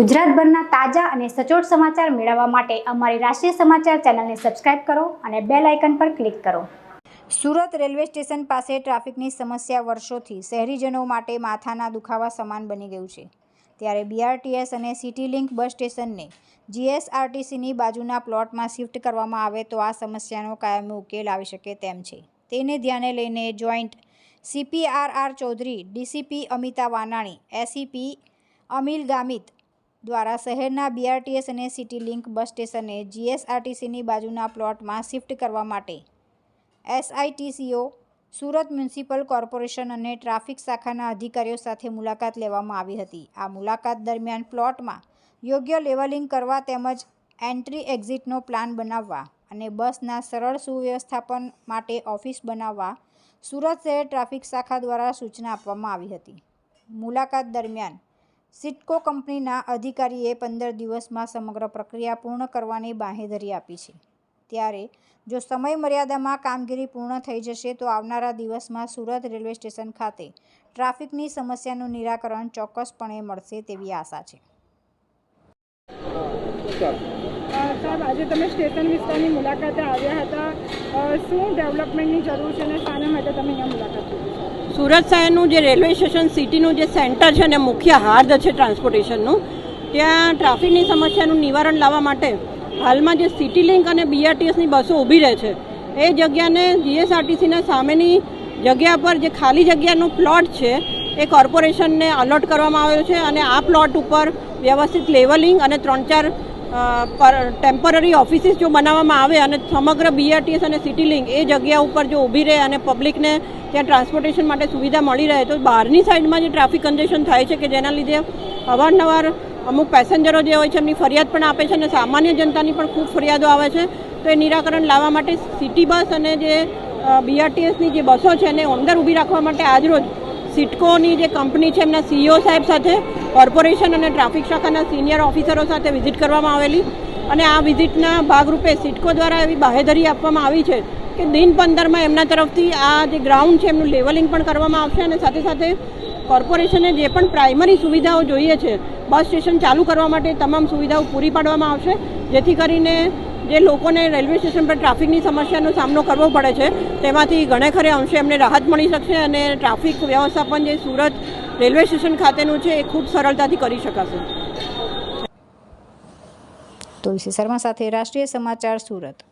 ગુજરાતભરના તાજા અને સચોટ સમાચાર મેળવવા માટે અમારી રાષ્ટ્રીય સમાચાર ચેનલને સબસ્ક્રાઇબ કરો અને બેલ આઇકન પર ક્લિક કરો. સુરત રેલવે સ્ટેશન પાસે ટ્રાફિકની સમસ્યા વર્ષોથી શહેરીજનો માટે માથાના દુખાવા સમાન બની ગયું છે. ત્યારે બીઆરટીએસ અને સિટી લિંક બસ સ્ટેશનને જીએસઆરટીસીની બાજુના પ્લોટમાં શિફ્ટ કરવામાં આવે તો આ સમસ્યાનો કાયમી ઉકેલ આવી શકે તેમ છે. તેને ધ્યાને લઈને joint CPRR Chaudhary DCP Amita Vanani ACP Amil Gamit દ્વારા શહેરના બીઆરટીએસ અને સિટી લિંક બસ સ્ટેશને જીએસઆરટીસીની બાજુના પ્લોટમાં શિફ્ટ કરવા માટે S I T C O Surat municipal corporation અને ટ્રાફિક શાખાના અધિકારીઓ સાથે મુલાકાત લેવામાં આવી હતી. આ મુલાકાત દરમિયાન પ્લોટમાં યોગ્ય લેવલિંગ કરવા તેમજ એન્ટ્રી એક્ઝિટનો પ્લાન બનાવવા અને બસના સરળ સુવ્યવસ્થાપન માટે ઓફિસ બનાવવા સુરત શહેર ટ્રાફિક શાખા દ્વારા સૂચના આપવામાં આવી હતી. મુલાકાત દરમિયાન સિટકો કંપનીના અધિકારીએ પંદર દિવસમાં સમગ્ર પ્રક્રિયા પૂર્ણ કરવાની બાંહેધરી આપી છે. ત્યારે જો સમય મર્યાદામાં કામગીરી પૂર્ણ થઈ જશે, તો આવનારા દિવસમાં સુરત રેલવે સ્ટેશન ખાતે ટ્રાફિકની સમસ્યાનું નિરાકરણ ચોક્કસપણે મળશે તેવી આશા છે. સાહેબ, આજે તમે સ્ટેશન વિસ્તારની મુલાકાતે આવ્યા હતા. શું ડેવલપમેન્ટની જરૂર છે અને શાના માટે તમે અહીંયા મુલાકાત સુરત શહેરનું જે રેલવે સ્ટેશન, સિટીનું જે સેન્ટર છે અને મુખ્ય હાર્દ છે ટ્રાન્સપોર્ટેશનનું, ત્યાં ટ્રાફિકની સમસ્યાનું નિવારણ લાવવા માટે હાલમાં જે સિટી લિંક અને બીઆરટીએસની બસો ઊભી રહે છે, એ જગ્યાને જીએસઆરટીસીના સામેની જગ્યા પર જે ખાલી જગ્યાનો પ્લોટ છે, એ કોર્પોરેશનને અલોટ કરવામાં આવ્યો છે અને આ પ્લોટ ઉપર વ્યવસ્થિત લેવલિંગ અને ત્રણ ચાર ટેમ્પરરી ઓફિસીસ જો બનાવવામાં આવે અને સમગ્ર બીઆરટીએસ અને સિટી લિંક એ જગ્યા ઉપર જો ઊભી રહે અને પબ્લિકને ત્યાં ટ્રાન્સપોર્ટેશન માટે સુવિધા મળી રહે તો બહારની સાઈડમાં જે ટ્રાફિક કન્જેશન થાય છે કે જેના લીધે અવારનવાર અમુક પેસેન્જરો જે હોય છે એમની ફરિયાદ પણ આપે છે અને સામાન્ય જનતાની પણ ખૂબ ફરિયાદો આવે છે. તો એ નિરાકરણ લાવવા માટે સિટી બસ અને જે બીઆરટીએસની જે બસો છે એને અંદર ઊભી રાખવા માટે આજરોજ સિટકોની જે કંપની છે, એમના સીઈઓ સાહેબ સાથે, કોર્પોરેશન અને ટ્રાફિક શાખાના સિનિયર ઓફિસરો સાથે વિઝિટ કરવામાં આવેલી. અને આ વિઝિટના ભાગરૂપે સિટકો દ્વારા એવી બાહેધરી આપવામાં આવી છે કે દિન પંદરમાં એમના તરફથી આ જે ગ્રાઉન્ડ છે, એમનું લેવલિંગ પણ કરવામાં આવશે અને સાથે સાથે કોર્પોરેશને જે પણ પ્રાઇમરી સુવિધાઓ જોઈએ છે, બસ સ્ટેશન ચાલુ કરવા માટે તમામ સુવિધાઓ પૂરી પાડવામાં આવશે. જેથી કરીને જે લોકોને રેલવે સ્ટેશન પર ટ્રાફિકની સમસ્યાનો સામનો કરવો પડે છે, તેમાંથી ઘણે ખરે અંશે એમને રાહત મળી શકશે અને ટ્રાફિક વ્યવસ્થાપન જે સુરત રેલવે સ્ટેશન ખાતેનું છે, એ ખૂબ સરળતાથી કરી શકાશે. તુલસી શર્મા સાથે રાષ્ટ્રીય સમાચાર સુરત.